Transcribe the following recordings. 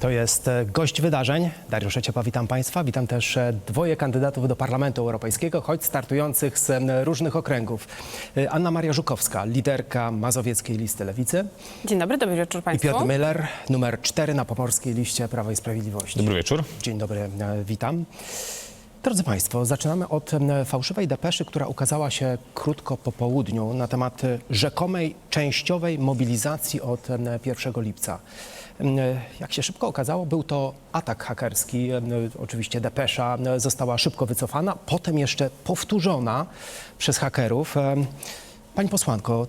To jest e, gość wydarzeń. Dariusz Eciepa, witam Państwa. Witam też e, dwoje kandydatów do Parlamentu Europejskiego, choć startujących z różnych okręgów. E, Anna Maria Żukowska, liderka mazowieckiej listy Lewicy Dzień dobry, dobry wieczór i Państwu. Piotr Müller, numer 4 na pomorskiej liście Prawa i Sprawiedliwości. Dobry wieczór. Dzień dobry, witam. Drodzy Państwo, zaczynamy od fałszywej depeszy, która ukazała się krótko po południu na temat rzekomej częściowej mobilizacji od em, 1 lipca. Jak się szybko okazało, był to atak hakerski. Oczywiście depesza została szybko wycofana, potem jeszcze powtórzona przez hakerów. Pani posłanko,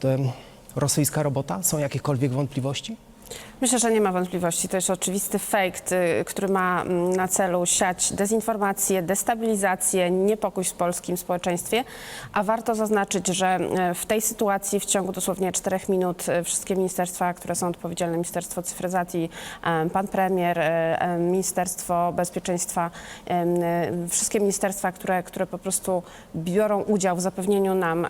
rosyjska robota? Są jakiekolwiek wątpliwości? Myślę, że nie ma wątpliwości. To jest oczywisty fake, y, który ma mm, na celu siać dezinformację, destabilizację, niepokój w polskim społeczeństwie. A warto zaznaczyć, że e, w tej sytuacji w ciągu dosłownie czterech minut e, wszystkie ministerstwa, które są odpowiedzialne, Ministerstwo Cyfryzacji, pan premier, Ministerstwo Bezpieczeństwa, wszystkie ministerstwa, które, które po prostu biorą udział w zapewnieniu nam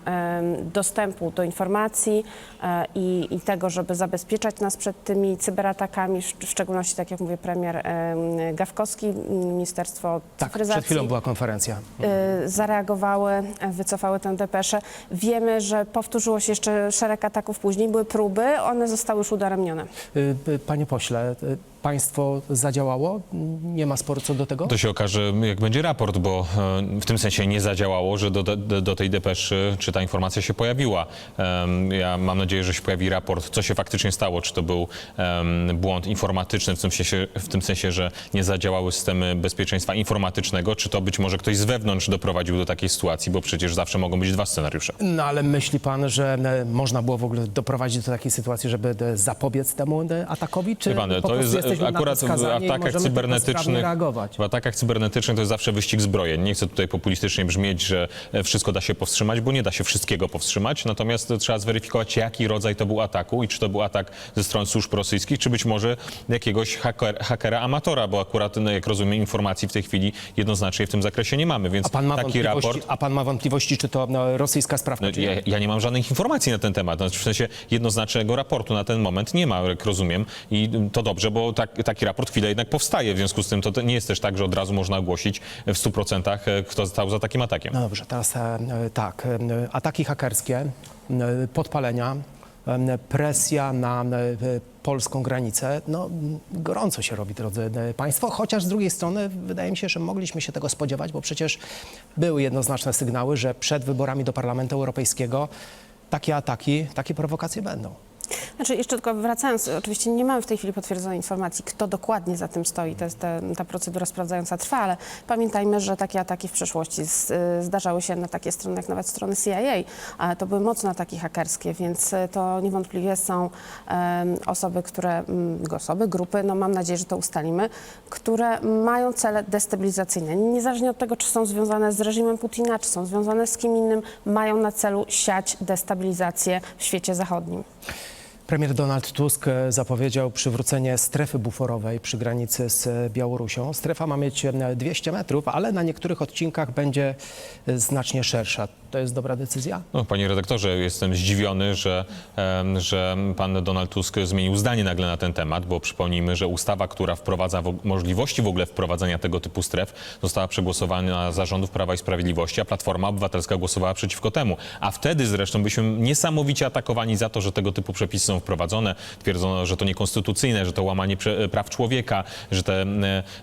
dostępu do informacji e, i, i tego, żeby zabezpieczać nas przed tymi cyberatakami, w szczególności, tak jak mówię, premier e, Gawkowski, Ministerstwo Tak, Cyfryzacji przed chwilą była konferencja. y, zareagowały, e, wycofały tę depeszę. Wiemy, że powtórzyło się jeszcze szereg ataków później, były próby, one zostały już udaremnione. Y, y, Panie pośle, państwo zadziałało? Nie ma sporu co do tego? To się okaże, jak będzie raport, bo e, w tym sensie nie zadziałało, że do, do, do tej depeszy, czy ta informacja się pojawiła. Ja mam nadzieję, że się pojawi raport, co się faktycznie stało, czy to był em, błąd informatyczny, w tym, sensie, w tym sensie, że nie zadziałały systemy bezpieczeństwa informatycznego, czy to być może ktoś z wewnątrz doprowadził do takiej sytuacji, bo przecież zawsze mogą być dwa scenariusze. No ale myśli pan, że e, można było w ogóle doprowadzić do takiej sytuacji, żeby e, zapobiec temu e, atakowi? Czy pan, to jest akurat w atakach cybernetycznych. W atakach cybernetycznych to jest zawsze wyścig zbrojeń. Nie chcę tutaj populistycznie brzmieć, że wszystko da się powstrzymać, bo nie da się wszystkiego powstrzymać. Natomiast trzeba zweryfikować, jaki rodzaj to był ataku i czy to był atak ze strony służb rosyjskich, czy być może jakiegoś haker, hakera amatora, bo akurat, no, jak rozumiem, informacji w tej chwili jednoznacznie w tym zakresie nie mamy. Więc A pan, ma taki wątpliwości, raport. a pan ma wątpliwości, czy to no, rosyjska sprawka, No, czy ja, nie? ja nie mam żadnych informacji na ten temat. Znaczy, w sensie jednoznacznego raportu na ten moment nie ma, jak rozumiem. I to dobrze, bo tak, taki raport chwilę jednak powstaje. W związku z tym to, nie jest też tak, że od razu można ogłosić w 100% e, kto stał za takim atakiem. No dobrze, teraz e, e, tak. e, Ataki hakerskie, e, podpalenia, presja na polską granicę. No gorąco się robi, drodzy Państwo, chociaż z drugiej strony wydaje mi się, że mogliśmy się tego spodziewać, bo przecież były jednoznaczne sygnały, że przed wyborami do Parlamentu Europejskiego takie ataki, takie prowokacje będą. Znaczy, jeszcze tylko wracając, oczywiście nie mamy w tej chwili potwierdzonej informacji, kto dokładnie za tym stoi. To jest ta, ta procedura sprawdzająca trwa, ale pamiętajmy, że takie ataki w przeszłości z, y, zdarzały się na takie strony, jak nawet strony CIA, ale to były mocno ataki hakerskie, więc y, to niewątpliwie są em, osoby, które, mm, osoby, grupy, no mam nadzieję, że to ustalimy, które mają cele destabilizacyjne. Niezależnie od tego, czy są związane z reżimem Putina, czy są związane z kim innym, mają na celu siać destabilizację w świecie zachodnim. Premier Donald Tusk zapowiedział przywrócenie strefy buforowej przy granicy z Białorusią. Strefa ma mieć e, 200 metrów, ale na niektórych odcinkach będzie znacznie szersza. To jest dobra decyzja? No, panie redaktorze, jestem zdziwiony, że, że pan Donald Tusk zmienił zdanie nagle na ten temat, bo przypomnijmy, że ustawa, która wprowadza możliwości w ogóle wprowadzenia tego typu stref, została przegłosowana za rządów Prawa i Sprawiedliwości, a Platforma Obywatelska głosowała przeciwko temu. A wtedy zresztą byliśmy niesamowicie atakowani za to, że tego typu przepisy są wprowadzone. Twierdzono, że to niekonstytucyjne, że to łamanie praw człowieka, że te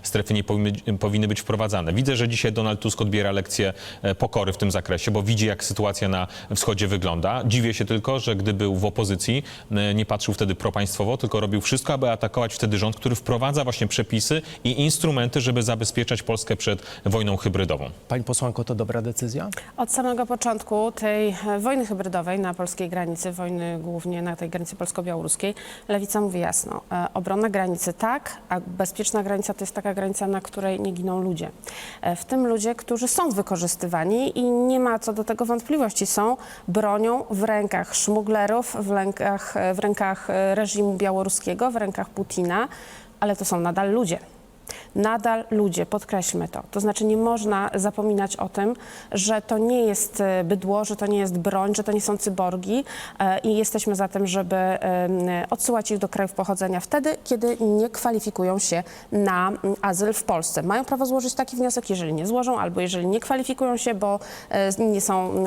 strefy nie powinny, powinny być wprowadzane. Widzę, że dzisiaj Donald Tusk odbiera lekcję e, pokory w tym zakresie, bo widzi, jak sytuacja na wschodzie wygląda. Dziwię się tylko, że gdy był w opozycji, e, nie patrzył wtedy propaństwowo, tylko robił wszystko, aby atakować wtedy rząd, który wprowadza właśnie przepisy i instrumenty, żeby zabezpieczać Polskę przed wojną hybrydową. Pani posłanko, to dobra decyzja? Od samego początku tej e, wojny hybrydowej na polskiej granicy, wojny głównie na tej granicy polsko-białoruskiej, Lewica mówi jasno, e, obrona granicy tak, a bezpieczna granica to jest taka granica, na której nie giną ludzie. W tym ludzie, którzy są wykorzystywani i nie ma co do tego wątpliwości, są bronią w rękach szmuglerów, w rękach, w rękach e, reżimu białoruskiego, w rękach Putina, ale to są nadal ludzie. Nadal ludzie, podkreślmy to. To znaczy nie można zapominać o tym, że to nie jest e, bydło, że to nie jest broń, że to nie są cyborgi e, i jesteśmy za tym, żeby odsyłać ich do krajów pochodzenia wtedy, kiedy nie kwalifikują się na mm, azyl w Polsce. Mają prawo złożyć taki wniosek, jeżeli nie złożą, albo jeżeli nie kwalifikują się, bo e, nie są,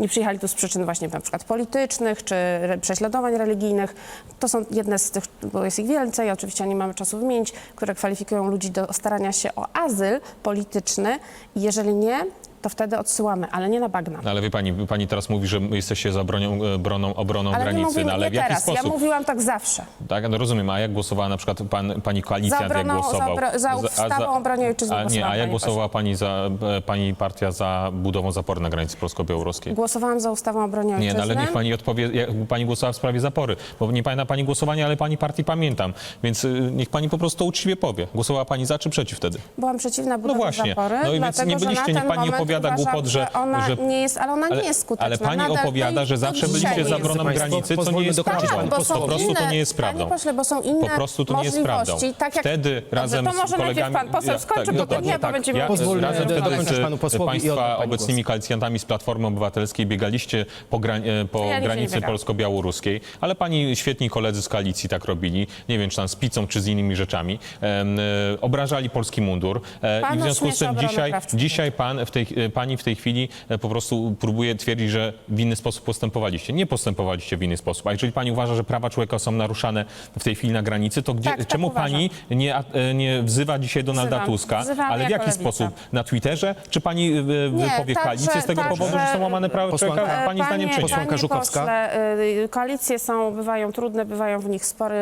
nie przyjechali tu z przyczyn właśnie na przykład politycznych czy prześladowań religijnych. To są jedne z tych, bo jest ich więcej, oczywiście nie mamy czasu wymienić, które kwalifikują ludzi do starania się o azyl polityczny. Jeżeli nie, to wtedy odsyłamy, ale nie na bagna. No ale wie pani, pani teraz mówi, że jesteście za bronią, e, broną, obroną Ale nie granicy, mówimy no ale nie w jaki teraz. sposób? Ja mówiłam tak zawsze. Tak, no rozumiem, a jak głosowała na przykład pan, pani koalicja, Za jak głosował? za za ustawą o obronie ojczyzny A nie, a jak głosowała pani, za, e, pani partia za budową zapory na granicy polsko-białoruskiej? Głosowałam za ustawą o obronie Nie, ojczyzny. no ale niech pani odpowie, jak pani głosowała w sprawie zapory, bo nie pamięta pani głosowania, ale pani partii pamiętam, więc y, niech pani po prostu uczciwie powie. Głosowała pani za czy przeciw wtedy? Byłam przeciwna budowie właśnie. zapory, No i więc nie byliście, niech pani moment opowiada uważam, głupot, że- ona że- nie jest, ale ona Ale, nie jest skuteczna. ale pani Nadal, opowiada, no i że do zawsze dzisiaj byliście za jest. obroną Państwo, granicy, co nie jest dokończyć prawdą. panu bo są Po prostu inne, to nie jest prawdą. Panie pośle, bo są inne Po prostu to nie jest prawdą. możliwości. Tak jak, Wtedy razem to może z najpierw kolegami... pan poseł Ja- skończy, tak, potem dokładnie ja, bo tak. będziemy Ja Pozwólmy razem wtedy dokończyć z panu posłowi i oddam państwa pani obecnymi koalicjantami z Platformy Obywatelskiej biegaliście po, e, po Ja nigdzie nie granicy biegam. polsko-białoruskiej, ale pani świetni koledzy z koalicji tak robili, nie wiem czy tam z pizzą czy z innymi rzeczami, em, e, obrażali polski mundur e, i w związku z tym dzisiaj, praw człowieka. dzisiaj pan w tej, pani w tej chwili e, po prostu próbuje twierdzić, że w inny sposób postępowaliście. Nie postępowaliście w inny sposób. A jeżeli pani uważa, że prawa człowieka są naruszane w tej chwili na granicy, to gdzie, Tak, tak czemu uważam. pani nie, e, nie wzywa dzisiaj Donalda Wzywam. Tuska? Wzywamy ale w jako jaki lewica. sposób? Na Twitterze? Czy pani e, Nie, wypowie także- koalicję z tego także- powodu, że są łamane prawa Posłanka- człowieka? Pani Panie- zdaniem czy nie? Posłanka Panie Żukowska? Pośle, y, koalicje są, bywają trudne, bywają w nich spory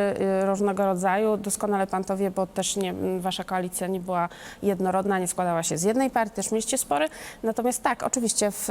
y, różnego rodzaju. Doskonale pan to wie, bo też nie, m, wasza koalicja nie była jednorodna, nie składała się z jednej partii, też mieliście spory. Natomiast tak, oczywiście w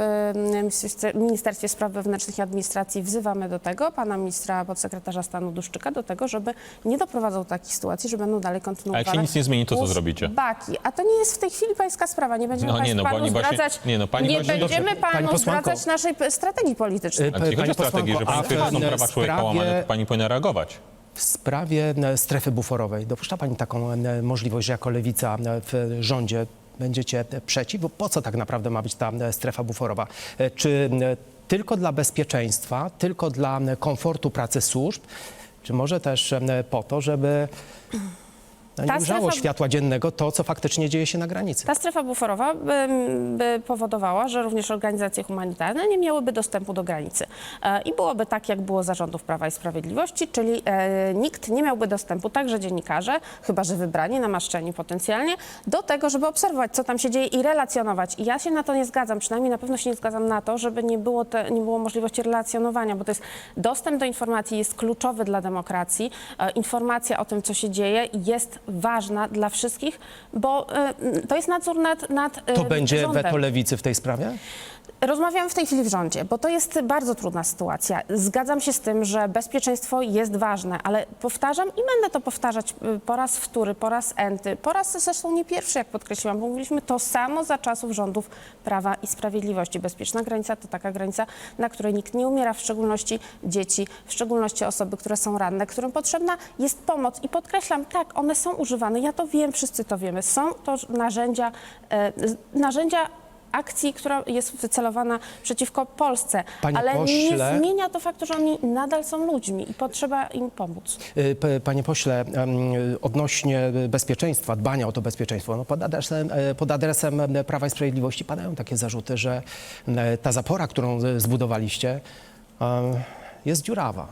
Ministerstwie- Spraw Wewnętrznych i Administracji wzywamy do tego pana ministra podsekretarza stanu Duszczyka do tego, żeby nie doprowadzał do takich sytuacji, że będą dalej A kontynuowane. jak się nic nie zmieni, to co zrobicie? Baki. A to nie jest w tej chwili pańska sprawa. Nie będziemy No nie, no, panu zdradzać, nie, no, pani nie właśnie- będziemy Dobrze, panu zdradzać naszej strategii politycznej. Y, A nie chodzi o Pani strategię, że pani twierdzi, że a prawa człowieka sprawie- łamane, to pani powinna reagować. W sprawie e, strefy buforowej dopuszcza Pani taką e, możliwość, że jako lewica e, w rządzie będziecie e, przeciw? Bo po co tak naprawdę ma być ta e, strefa buforowa? E, Czy tylko dla bezpieczeństwa, tylko dla komfortu pracy służb, czy może też po to, żeby nie Ta ujrzało strefa- światła dziennego to, co faktycznie dzieje się na granicy? Ta strefa buforowa by, by powodowała, że również organizacje humanitarne nie miałyby dostępu do granicy. E, I byłoby tak, jak było zarządów Prawa i Sprawiedliwości, czyli e, nikt nie miałby dostępu, także dziennikarze, chyba że wybrani, namaszczeni potencjalnie, do tego, żeby obserwować, co tam się dzieje i relacjonować. I ja się na to nie zgadzam, przynajmniej na pewno się nie zgadzam na to, żeby nie było, te, nie było możliwości relacjonowania, bo to jest dostęp do informacji jest kluczowy dla demokracji. E, Informacja o tym, co się dzieje jest ważna dla wszystkich, bo e, to jest nadzór nad, nad e, To będzie rządem. weto lewicy w tej sprawie? Rozmawiamy w tej chwili w rządzie, bo to jest bardzo trudna sytuacja. Zgadzam się z tym, że bezpieczeństwo jest ważne, ale powtarzam i będę to powtarzać y, po raz wtóry, po raz enty, po raz zresztą nie pierwszy, jak podkreśliłam, bo mówiliśmy to samo za czasów rządów Prawa i Sprawiedliwości. Bezpieczna granica to taka granica, na której nikt nie umiera, w szczególności dzieci, w szczególności osoby, które są ranne, którym potrzebna jest pomoc. I podkreślam, tak, one są używane, ja to wiem, wszyscy to wiemy. Są to narzędzia, z- narzędzia akcji, która jest wycelowana przeciwko Polsce. Panie Ale pośle- nie zmienia to faktu, że oni nadal są ludźmi i potrzeba im pomóc. Y, Panie pośle, odnośnie bezpieczeństwa, dbania o to bezpieczeństwo, no pod, adresem, e, pod adresem Prawa i Sprawiedliwości padają takie zarzuty, że ta zapora, którą e, zbudowaliście, jest dziurawa.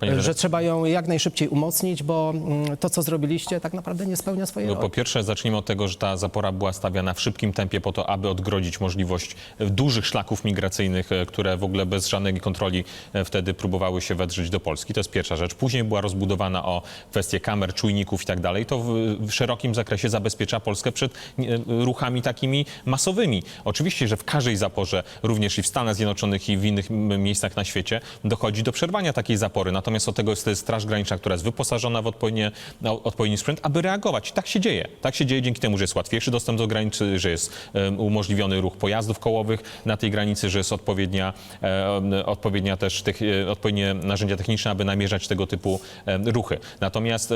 Panie że trzeba ją jak najszybciej umocnić, bo mm, to, co zrobiliście, tak naprawdę nie spełnia swojej No, roli. po pierwsze, zacznijmy od tego, że ta zapora była stawiana w szybkim tempie po to, aby odgrodzić możliwość e, dużych szlaków migracyjnych, e, które w ogóle bez żadnej kontroli e, wtedy próbowały się wedrzeć do Polski. To jest pierwsza rzecz. Później była rozbudowana o kwestie kamer, czujników i tak dalej. To w, szerokim zakresie zabezpiecza Polskę przed ruchami takimi masowymi. Oczywiście, że w każdej zaporze, również i w Stanach Zjednoczonych i w innych miejscach na świecie, dochodzi do przerwania takiej zapory natomiast od tego jest, Straż Graniczna, która jest wyposażona w odpowiednie, odpowiedni sprzęt, aby reagować. I tak się dzieje. Tak się dzieje dzięki temu, że jest łatwiejszy dostęp do granicy, że jest umożliwiony ruch pojazdów kołowych na tej granicy, że jest odpowiednia, odpowiednia też tych, e, odpowiednie narzędzia techniczne, aby namierzać tego typu ruchy. Natomiast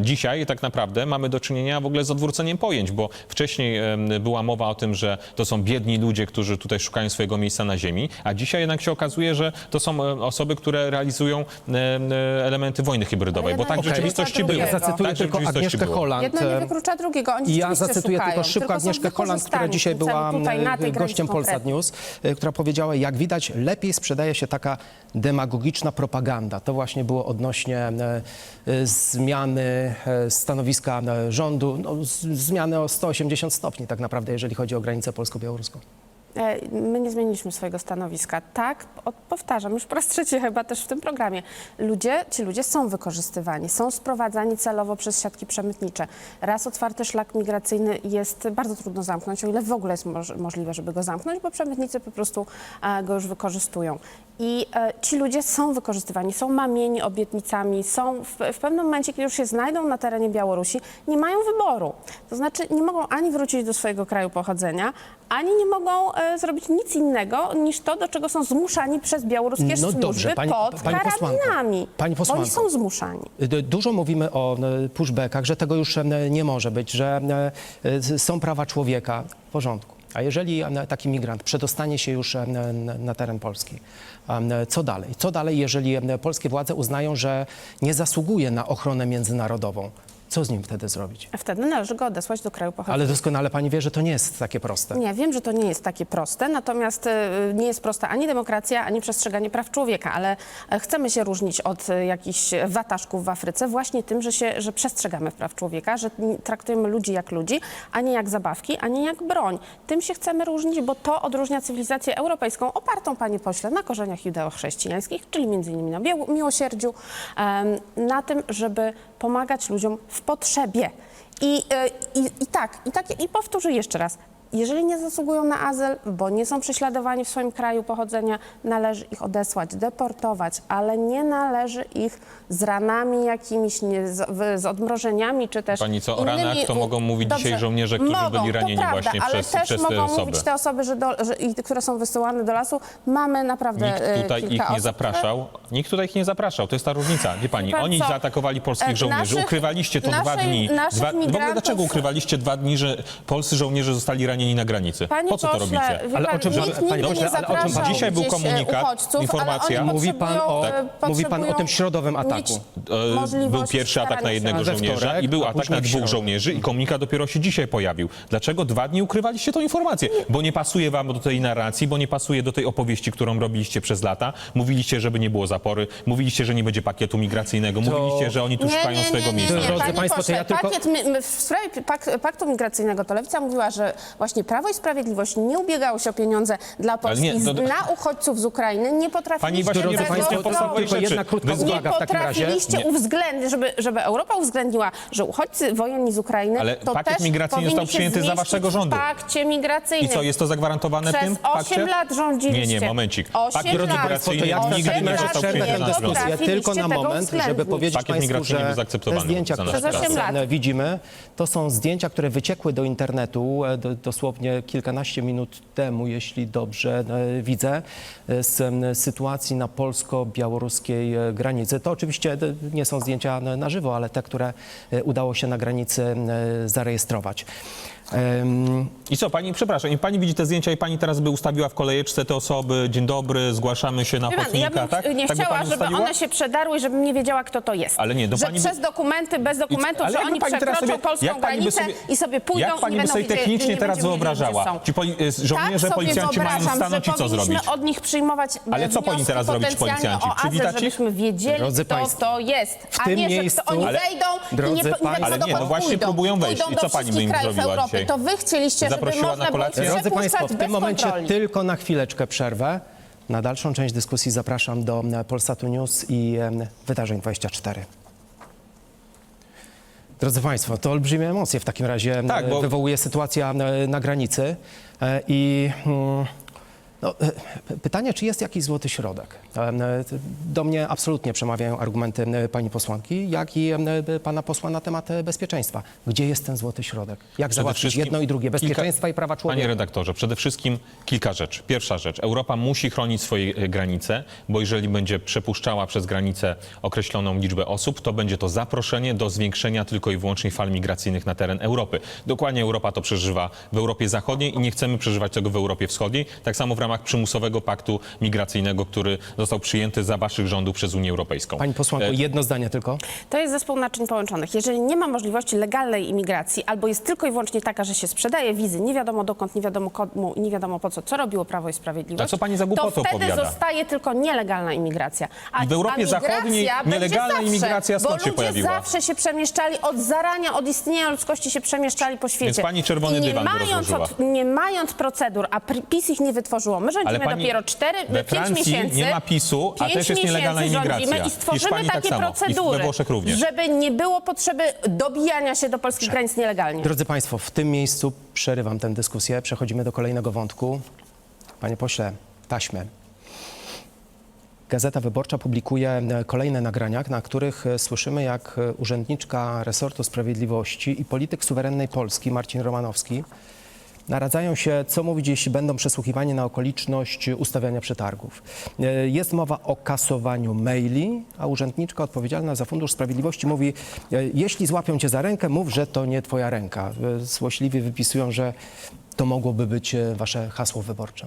dzisiaj tak naprawdę mamy do czynienia w ogóle z odwróceniem pojęć, bo wcześniej była mowa o tym, że to są biedni ludzie, którzy tutaj szukają swojego miejsca na ziemi, a dzisiaj jednak się okazuje, że to są osoby, które realizują em, e, elementy wojny hybrydowej, bo tak w rzeczywistości było. Ja drugiego. zacytuję Tak tylko Agnieszkę. Holland. Jedno nie wyklucza drugiego. Oni I ja zacytuję szukają, tylko szybko tylko Agnieszkę Holland, która dzisiaj była tutaj e, gościem Polsat. News, e, która powiedziała, jak widać, lepiej sprzedaje się taka demagogiczna propaganda. To właśnie było odnośnie e, e, zmiany e, stanowiska e, rządu, no, zmiany o 180 stopni tak naprawdę, jeżeli chodzi o granicę polsko-białoruską. E, My nie zmieniliśmy swojego stanowiska. Tak, powtarzam już po raz trzeci chyba też w tym programie. Ludzie, ci ludzie są wykorzystywani, są sprowadzani celowo przez siatki przemytnicze. Raz otwarty szlak migracyjny jest bardzo trudno zamknąć, o ile w ogóle jest moż, możliwe, żeby go zamknąć, bo przemytnicy po prostu e, go już wykorzystują. I e, ci ludzie są wykorzystywani, są mamieni obietnicami, są w, w pewnym momencie, kiedy już się znajdą na terenie Białorusi, nie mają wyboru. To znaczy nie mogą ani wrócić do swojego kraju pochodzenia, ani nie mogą e, zrobić nic innego niż to, do czego są zmuszani przez białoruskie No służby dobrze, pani- pod pani posłanko, karabinami. pani Bo Oni posłanko. są zmuszani. D- Dużo mówimy o e, pushbackach, że tego już e, nie może być, że e, są prawa człowieka. W porządku. A jeżeli taki migrant przedostanie się już na- teren Polski, co dalej? Co dalej, jeżeli polskie władze uznają, że nie zasługuje na ochronę międzynarodową? Co z nim wtedy zrobić? Wtedy należy go odesłać do kraju pochodzenia. Ale doskonale pani wie, że to nie jest takie proste. Nie, wiem, że to nie jest takie proste, natomiast e, nie jest prosta ani demokracja, ani przestrzeganie praw człowieka, ale e, chcemy się różnić od e, jakichś wataszków w Afryce właśnie tym, że, się, że przestrzegamy praw człowieka, że n- traktujemy ludzi jak ludzi, a nie jak zabawki, a nie jak broń. Tym się chcemy różnić, bo to odróżnia cywilizację europejską opartą, panie pośle, na korzeniach judeo-chrześcijańskich, czyli między innymi na biał- miłosierdziu, em, na tym, żeby pomagać ludziom w potrzebie. I, e, i, i tak, i tak, i powtórzę jeszcze raz. Jeżeli nie zasługują na azyl, bo nie są prześladowani w swoim kraju pochodzenia, należy ich odesłać, deportować, ale nie należy ich z ranami jakimiś, nie, z, z odmrożeniami, czy też Pani co, o innymi... ranach to mogą mówić Dobrze, dzisiaj żołnierze, którzy mogą, byli ranieni prawda, właśnie ale przez- też przez te mogą osoby. mówić te osoby, że do, że, i- które są wysyłane do lasu. Mamy naprawdę Nikt e, tutaj ich nie osób, zapraszał. Nikt tutaj ich nie zapraszał. To jest ta różnica. Wie pani, pan oni co? zaatakowali polskich E, żołnierzy. naszych- ukrywaliście to dwa naszej- dni. naszych Dwa, w ogóle dlaczego ukrywaliście dwa dni, że polscy żołnierze zostali ranieni na granicy? Panie po co to pośle, robicie? Wie Ale o czym- nikt panie pośle, ale o czym- Dzisiaj był e, komunikat, uchodźców, informacja. Mówi pan o- e, mówi pan o tym środowym ataku. E, Był pierwszy atak na jednego żołnierza i był atak na dwóch żołnierzy i komunikat dopiero się dzisiaj pojawił. Dlaczego dwa dni ukrywaliście tą informację? Bo nie pasuje wam do tej narracji, bo nie pasuje do tej opowieści, którą robiliście przez lata. Mówiliście, żeby nie było zapory, mówiliście, że nie będzie pakietu migracyjnego, mówiliście, że oni tu szukają swojego miejsca. Drodzy państwo, to pośle, ja tylko- pakiet, w sprawie pak, paktu migracyjnego to Lewica mówiła, że właśnie Prawo i Sprawiedliwość nie ubiegało się o pieniądze dla Polski nie, no- z- na uchodźców z Ukrainy, nie potrafiliście Pani właśnie tego nie Drodzy państwo, zrobić. podstawowej tylko rzeczy. jedna krótka Wy- uwaga w takim razie. potrafiliście Nie. uwzględnić, żeby, żeby Europa uwzględniła, że uchodźcy wojenni z Ukrainy, Ale to pakiet też migracyjny został przyjęty za waszego rządu. Pakcie migracyjnym. I co, jest to zagwarantowane Przez w tym osiem pakcie? lat rządziliście. Nie, nie, momencik. Osiem Pakiet lat. migracyjny to ja nigdy nie został przyjęty na dyskusję rząd. tylko na moment, żeby powiedzieć Pakiet Państwu, migracyjny był że zaakceptowany te zdjęcia, które widzimy, to są zdjęcia, które wyciekły do internetu e, do, dosłownie kilkanaście minut temu, jeśli dobrze e, widzę, e, z sytuacji na polsko-białoruskiej e, granicy. To oczywiście nie są zdjęcia na żywo, ale te, które udało się na granicy zarejestrować. I co, pani, przepraszam, i pani widzi te zdjęcia i pani teraz by ustawiła w kolejeczce te osoby, dzień dobry, zgłaszamy się na pan, ja bym tak? nie tak by chciała, pani żeby ustawiła? one się przedarły, żebym nie wiedziała, kto to jest. Ale nie, do że pani by- przez dokumenty, bez dokumentów, ale że oni pani teraz przekroczą sobie- polską by granicę sobie- i sobie pójdą Jak pani i nie by będą sobie technicznie nie teraz wyobrażała? Ci poli- y, żołnierze, tak sobie policjanci mają stanąć i co zrobić? od nich przyjmować Ale co powinni teraz zrobić policjanci? Przywitać ich? żebyśmy wiedzieli, Drodzy kto państwo, to jest. w a tym nie, że oni Ale- wejdą i nie, wiadomo, Ale nie, no właśnie próbują wejść. I co pani by im zrobiła Europy. Dzisiaj? To wy chcieliście, żeby Zaprosiła można na było kolację? ich Drodzy Państwo, w tym momencie kontroli. tylko na chwileczkę przerwę. Na dalszą część dyskusji zapraszam do e, Polsatu News i Wydarzeń 24. Drodzy Państwo, to olbrzymie emocje w takim razie Tak, e, bo- wywołuje sytuacja e, na granicy e, i mm, No, e, pytanie, czy jest jakiś złoty środek? E, e, Do mnie absolutnie przemawiają argumenty pani posłanki, jak i pana posła na temat bezpieczeństwa. Gdzie jest ten złoty środek? Jak załatwić jedno i drugie? Bezpieczeństwa kilka- i prawa człowieka. Panie redaktorze, przede wszystkim kilka rzeczy. Pierwsza rzecz. Europa musi chronić swoje granice, bo jeżeli będzie przepuszczała przez granicę określoną liczbę osób, to będzie to zaproszenie do zwiększenia tylko i wyłącznie fal migracyjnych na teren Europy. Dokładnie Europa to przeżywa w Europie Zachodniej i nie chcemy przeżywać tego w Europie Wschodniej. Tak samo w ramach przymusowego paktu migracyjnego, który został przyjęty za waszych rządów przez Unię Europejską. Pani posłanko, E, jedno zdanie tylko. To jest zespół naczyń połączonych. Jeżeli nie ma możliwości legalnej imigracji, albo jest tylko i wyłącznie taka, że się sprzedaje wizy, nie wiadomo dokąd, nie wiadomo komu i nie wiadomo po co, co robiło Prawo i Sprawiedliwość, A co pani za to wtedy opowiada? zostaje tylko nielegalna imigracja. A, I w Europie a migracja Zachodniej będzie nielegalna zawsze, imigracja skąd bo się ludzie pojawiła? zawsze się przemieszczali, od zarania, od istnienia ludzkości się przemieszczali po świecie. Więc pani czerwony I nie dywan by mając, rozłożyła. nie mając procedur, a PiS ich nie wytworzyło, my rządzimy Ale pani- dopiero 4, we 5 Francji miesięcy. nie ma PiSu, a też jest nielegalna imigracja. I stworzymy Hiszpanii tak takie samo. Procedury, żeby nie było potrzeby dobijania się do polskich granic nielegalnie. Drodzy Państwo, w tym miejscu przerywam tę dyskusję. Przechodzimy do kolejnego wątku. Panie pośle, taśmy. Gazeta Wyborcza publikuje e, kolejne nagrania, na których e, słyszymy, jak e, urzędniczka resortu sprawiedliwości i polityk suwerennej Polski Marcin Romanowski naradzają się, co mówić, jeśli będą przesłuchiwani na okoliczność ustawiania przetargów. E, Jest mowa o kasowaniu maili, a urzędniczka odpowiedzialna za Fundusz Sprawiedliwości mówi, e, jeśli złapią cię za rękę, mów, że to nie twoja ręka. E, Złośliwie wypisują, że to mogłoby być e, wasze hasło wyborcze.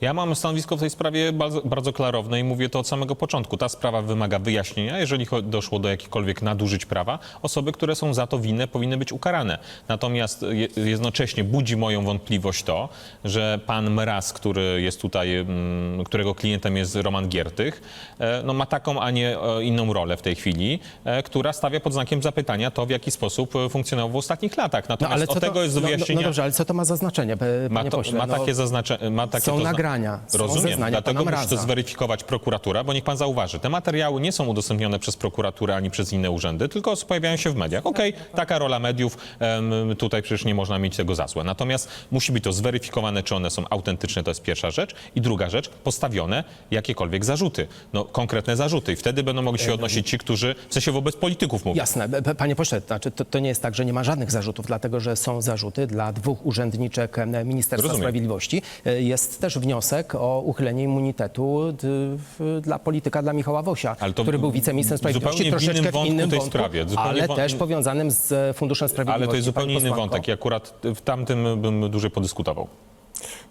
Ja mam stanowisko w tej sprawie bardzo, bardzo klarowne i mówię to od samego początku. Ta sprawa wymaga wyjaśnienia. Jeżeli doszło do jakichkolwiek nadużyć prawa, osoby, które są za to winne, powinny być ukarane. Natomiast je, jednocześnie budzi moją wątpliwość to, że pan Mraz, który jest tutaj, mm, którego klientem jest Roman Giertych, e, no ma taką, a nie e, inną rolę w tej chwili, która stawia pod znakiem zapytania to, w jaki sposób funkcjonował w ostatnich latach. Natomiast od tego jest do no, no, wyjaśnienia... no dobrze, ale co to ma za znaczenie, p- Ma, panie to, pośle? ma No, takie zaznaczenie. Ma takie są to nagrania, są Rozumiem, zeznania dlatego musi to zweryfikować prokuratura, bo niech pan zauważy, te materiały nie są udostępnione przez prokuraturę ani przez inne urzędy, tylko pojawiają się w mediach. Okej, taka rola mediów, tutaj przecież nie można mieć tego za złe. Natomiast musi być to zweryfikowane, czy one są autentyczne, to jest pierwsza rzecz. I druga rzecz, postawione jakiekolwiek zarzuty, no konkretne zarzuty. I wtedy będą mogli się odnosić ci, którzy, w sensie wobec polityków mówię. Jasne. Panie pośle, znaczy to, to nie jest tak, że nie ma żadnych zarzutów, dlatego że są zarzuty dla dwóch urzędniczek e, Ministerstwa Rozumiem. Sprawiedliwości. E, Jest też wniosek o uchylenie immunitetu dla polityka, dla Michała Wosia, który był wiceministrem Sprawiedliwości, zupełnie w troszeczkę innym w innym wątku, sprawie, ale wą- też powiązanym z e, Funduszem Sprawiedliwości. Ale to jest zupełnie inny wątek i akurat w tamtym bym dłużej podyskutował.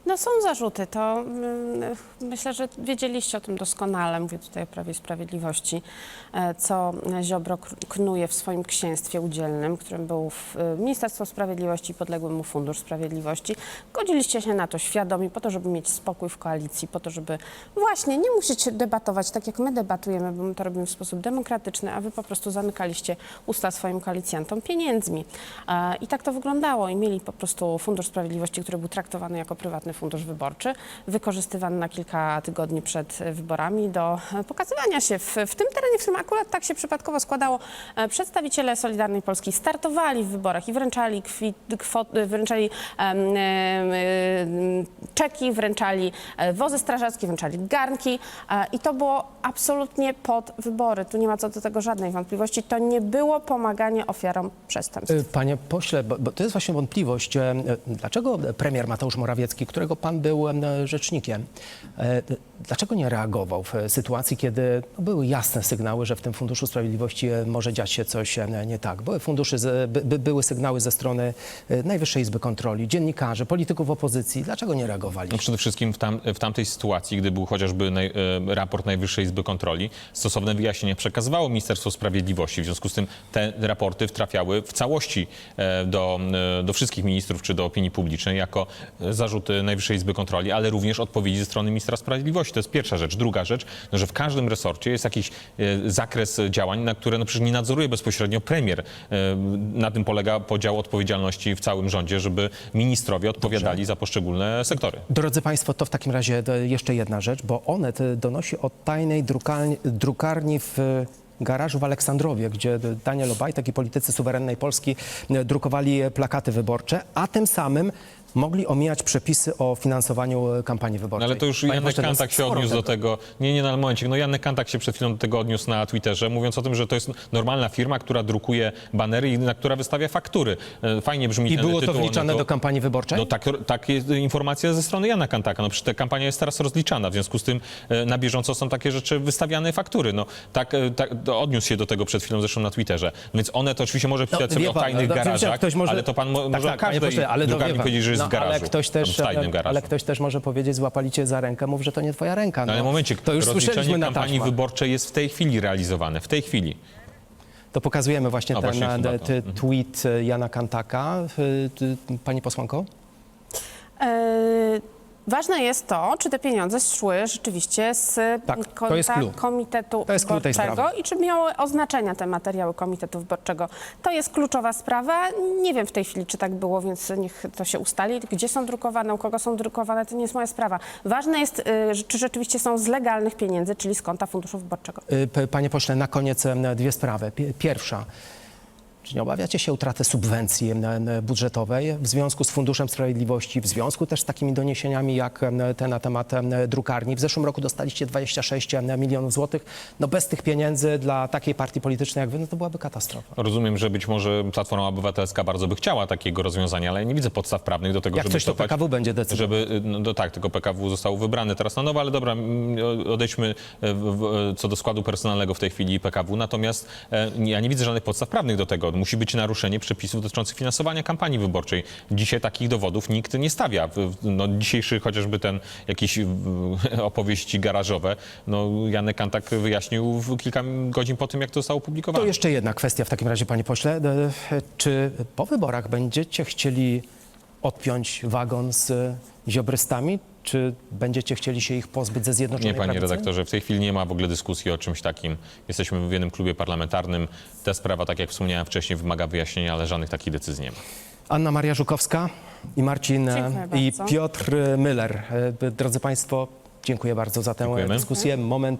No są zarzuty, to mm, myślę, że wiedzieliście o tym doskonale, mówię tutaj o Prawie i Sprawiedliwości, e, co Ziobro knuje w swoim księstwie udzielnym, którym był e, Ministerstwo Sprawiedliwości i podległy mu Fundusz Sprawiedliwości. Godziliście się na to świadomi, po to, żeby mieć spokój w koalicji, po to, żeby właśnie nie musieć debatować tak, jak my debatujemy, bo my to robimy w sposób demokratyczny, a wy po prostu zamykaliście usta swoim koalicjantom pieniędzmi. E, I tak to wyglądało i mieli po prostu Fundusz Sprawiedliwości, który był traktowany jako prywatny fundusz wyborczy, wykorzystywany na kilka tygodni przed wyborami do e, pokazywania się w, w tym terenie, w którym akurat tak się przypadkowo składało. E, Przedstawiciele Solidarnej Polski startowali w wyborach i wręczali, kwi, kwot, wręczali em, czeki, wręczali e, wozy strażackie, wręczali garnki i to było absolutnie pod wybory. Tu nie ma co do tego żadnej wątpliwości. To nie było pomaganie ofiarom przestępstw. Panie pośle, bo, bo to jest właśnie wątpliwość, dlaczego premier Mateusz Morawiecki, którego pan był rzecznikiem, e, dlaczego nie reagował w sytuacji, kiedy no, były jasne sygnały, że w tym Funduszu Sprawiedliwości e, może dziać się coś nie tak? Były, funduszy były sygnały ze strony e, Najwyższej Izby Kontroli, dziennikarzy, polityków opozycji. Dlaczego nie reagowali? No przede wszystkim w, tam, w tamtej sytuacji, gdy był chociażby naj, raport Najwyższej Izby Kontroli, stosowne wyjaśnienia przekazywało Ministerstwo Sprawiedliwości. W związku z tym te raporty trafiały w całości do, do wszystkich ministrów czy do opinii publicznej jako zarzuty Najwyższej Izby Kontroli, ale również odpowiedzi ze strony ministra sprawiedliwości. To jest pierwsza rzecz. Druga rzecz, no, że w każdym resorcie jest jakiś e, zakres działań, na które no, przecież nie nadzoruje bezpośrednio premier. E, Na tym polega podział odpowiedzialności w całym rządzie, żeby ministrowie odpowiadali za poszczególne sektory. Drodzy Państwo, to w takim razie e, jeszcze jedna rzecz, bo Onet donosi o tajnej drukarni, drukarni w garażu w Aleksandrowie, gdzie Daniel Obajtek i politycy suwerennej Polski drukowali plakaty wyborcze, a tym samym mogli omijać przepisy o finansowaniu e, kampanii No wyborczej. ale to już Panie Janek to jest Kantak się odniósł do tego. Nie, nie, no ale momencik. No Janek Kantak się przed chwilą do tego odniósł na Twitterze, mówiąc o tym, że to jest normalna firma, która drukuje banery i na która wystawia faktury. E, Fajnie brzmi I ten było to tytuł, wliczane one do kampanii wyborczej? No tak, tak jest informacja ze strony Jana Kantaka. No przecież ta kampania jest teraz rozliczana, w związku z tym e, na bieżąco są takie rzeczy wystawiane faktury. No tak, tak to odniósł się do tego przed chwilą zresztą na Twitterze. Więc one to oczywiście może pisać sobie wie o pan, tajnych no, garażach, ktoś może- ale to pan mo- Tak, może tak, każdej ale to pan. powiedzieć, że jest No, w garażu. Ale ktoś, też, ale, garażu. ale ktoś też może powiedzieć, złapali cię za rękę, mów, że to nie twoja ręka. No ale momencie, to już słyszeliśmy na kampanii taśmach. wyborczej jest w tej chwili realizowane, w tej chwili. To pokazujemy właśnie A, ten właśnie e, Mhm. tweet e, Jana Kantaka. E, Pani posłanko? E, Ważne jest to, czy te pieniądze szły rzeczywiście z Tak, to konta jest clue. Komitetu To jest Wyborczego i czy miały oznaczenia te materiały Komitetu Wyborczego. To jest kluczowa sprawa. Nie wiem w tej chwili, czy tak było, więc niech to się ustali. Gdzie są drukowane, u kogo są drukowane, to nie jest moja sprawa. Ważne jest, y, czy rzeczywiście są z legalnych pieniędzy, czyli z konta Funduszu Wyborczego. P- Panie pośle, na koniec dwie sprawy. Pi- Pierwsza. Czy nie obawiacie się utraty subwencji e, e, budżetowej w związku z Funduszem Sprawiedliwości, w związku też z takimi doniesieniami jak e, te na temat e, drukarni? W zeszłym roku dostaliście 26 milionów złotych. No bez tych pieniędzy dla takiej partii politycznej jak wy, no to byłaby katastrofa. Rozumiem, że być może Platforma Obywatelska bardzo by chciała takiego rozwiązania, ale ja nie widzę podstaw prawnych do tego, Jak żeby coś to PKW będzie decydować. Żeby, no to tak, tylko PKW zostało wybrane teraz na nowo, ale dobra, odejdźmy e, w, w, co do składu personalnego w tej chwili PKW, natomiast e, ja nie widzę żadnych podstaw prawnych do tego. Musi być naruszenie przepisów dotyczących finansowania kampanii wyborczej. Dzisiaj takich dowodów nikt nie stawia. No, dzisiejszy chociażby ten jakiś w, opowieści garażowe, no Janek Kantak wyjaśnił kilka godzin po tym, jak to zostało opublikowane. To jeszcze jedna kwestia w takim razie, panie pośle. E, Czy po wyborach będziecie chcieli odpiąć wagon z ziobrystami, czy będziecie chcieli się ich pozbyć ze Zjednoczonej Nie, panie Prawicy? redaktorze, w tej chwili nie ma w ogóle dyskusji o czymś takim. Jesteśmy w jednym klubie parlamentarnym. Ta sprawa, tak jak wspomniałem wcześniej, wymaga wyjaśnienia, ale żadnych takich decyzji nie ma. Anna Maria Żukowska i Marcin Dziękuję i bardzo. Piotr Myller. E, Drodzy Państwo, dziękuję bardzo za tę Dziękujemy. dyskusję. Moment